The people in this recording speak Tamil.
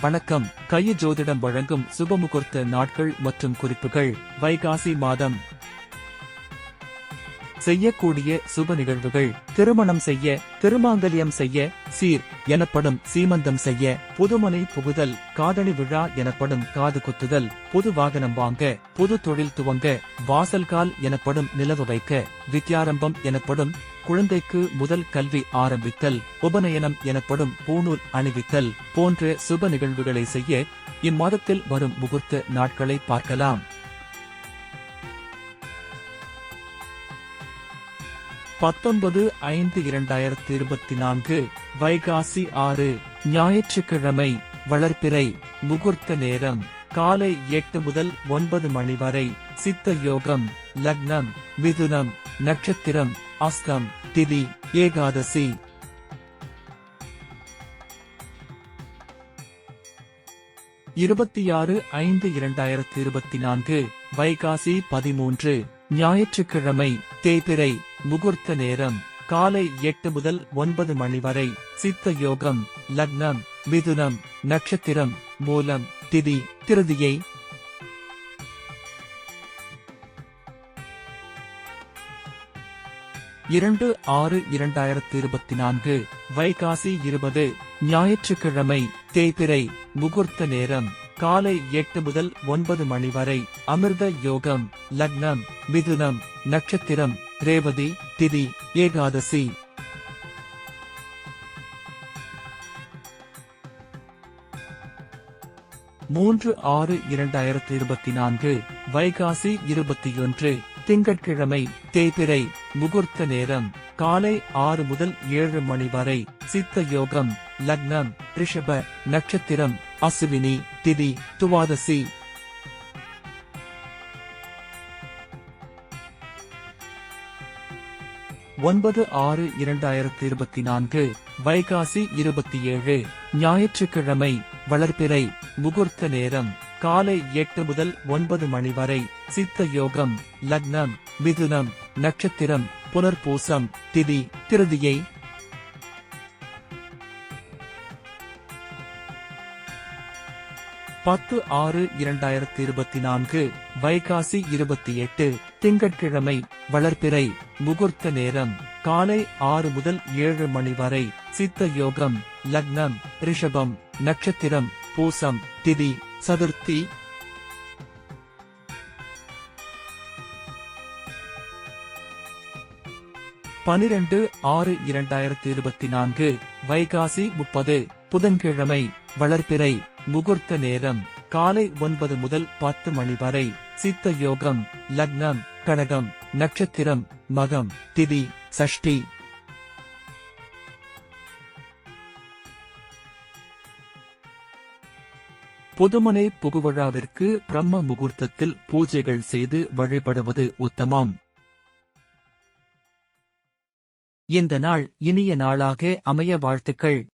வணக்கம். கைய ஜோதிடம் வழங்கும் சுபமுகூர்த்த நாட்கள் மற்றும் குறிப்புகள். வைகாசி மாதம். செய்யக்கூடிய சுப நிகழ்வுகள். திருமணம் செய்ய திருமாங்கல்யம் செய்ய சீர் எனப்படும் சீமந்தம் செய்ய புதுமனை புகுதல் காதணி விழா எனப்படும் காது குத்துதல் புது வாகனம் வாங்க புது தொழில் துவங்க வாசல்கால் எனப்படும் நிலவு வைக்க வித்யாரம்பம் எனப்படும் குழந்தைக்கு முதல் கல்வி ஆரம்பித்தல் உபநயனம் எனப்படும் பூணூல் அணிவித்தல் போன்ற சுப நிகழ்வுகளை செய்ய இம்மாதத்தில் வரும் முகூர்த்த நாட்களை பார்க்கலாம். பத்தொன்பது ஐந்து இரண்டாயிரத்தி இருபத்தி நான்கு வைகாசி ஆறு ஞாயிற்றுக்கிழமை வளர்ப்பிறை முகூர்த்த நேரம் காலை எட்டு முதல் ஒன்பது மணி வரை சித்த யோகம் லக்னம் மிதுனம் நட்சத்திரம் அஸ்தம் திதி ஏகாதசி. இருபத்தி ஆறு ஐந்து இரண்டாயிரத்தி இருபத்தி நான்கு வைகாசி பதிமூன்று ஞாயிற்றுக்கிழமை தேய்பிறை முகூர்த்த நேரம் காலை எட்டு முதல் ஒன்பது மணி வரை சித்த யோகம் லக்னம் மிதுனம் நட்சத்திரம் மூலம் திதி திருதியை. இரண்டு ஆறு இரண்டாயிரத்தி இருபத்தி நான்கு வைகாசி இருபது ஞாயிற்றுக்கிழமை தேய்பிறை முகூர்த்த நேரம். காலை எட்டு முதல் ஒன்பது மணி வரை அமிர்த யோகம் லக்னம் மிதுனம் நட்சத்திரம் ரேவதி திதி ஏகாதசி. மூன்று ஆறு இரண்டாயிரத்தி இருபத்தி நான்கு வைகாசி இருபத்தி ஒன்று திங்கட்கிழமை தேய்பிறை முகூர்த்த நேரம் காலை ஆறு முதல் ஏழு மணி வரை சித்த யோகம் லக்னம் ரிஷப நட்சத்திரம் அசுவினி திதி துவாதசி. ஒன்பது ஆறு இரண்டாயிரத்தி இருபத்தி நான்கு வைகாசி இருபத்தி ஏழு ஞாயிற்றுக்கிழமை வளர்ப்பிறை முகூர்த்த நேரம் காலை எட்டு முதல் ஒன்பது மணி வரை சித்த யோகம் லக்னம் மிதுனம் நட்சத்திரம் புனர்பூசம் திதி திருதியை பத்து ஆறு இரண்டாயிரத்தி இருபத்தி நான்கு வைகாசி இருபத்தி எட்டு திங்கட்கிழமை வளர்ப்பிறை முகூர்த்த நேரம் காலை ஆறு முதல் ஏழு மணி வரை சித்த யோகம் லக்னம் ரிஷபம் நட்சத்திரம் பூசம் திதி சதுர்த்தி. பனிரெண்டு ஆறு இரண்டாயிரத்தி இருபத்தி நான்கு வைகாசி முப்பது புதன்கிழமை வளர்ப்பிறை முகூர்த்த நேரம் காலை ஒன்பது முதல் பத்து மணி வரை சித்த யோகம் லக்னம் கடகம் நட்சத்திரம் மகம் திதி சஷ்டி. புதுமனை புகுவிழாவிற்கு பிரம்ம முகூர்த்தத்தில் பூஜைகள் செய்து வழிபடுவது உத்தமம். இந்த நாள் இனிய நாளாக அமைய வாழ்த்துக்கள்.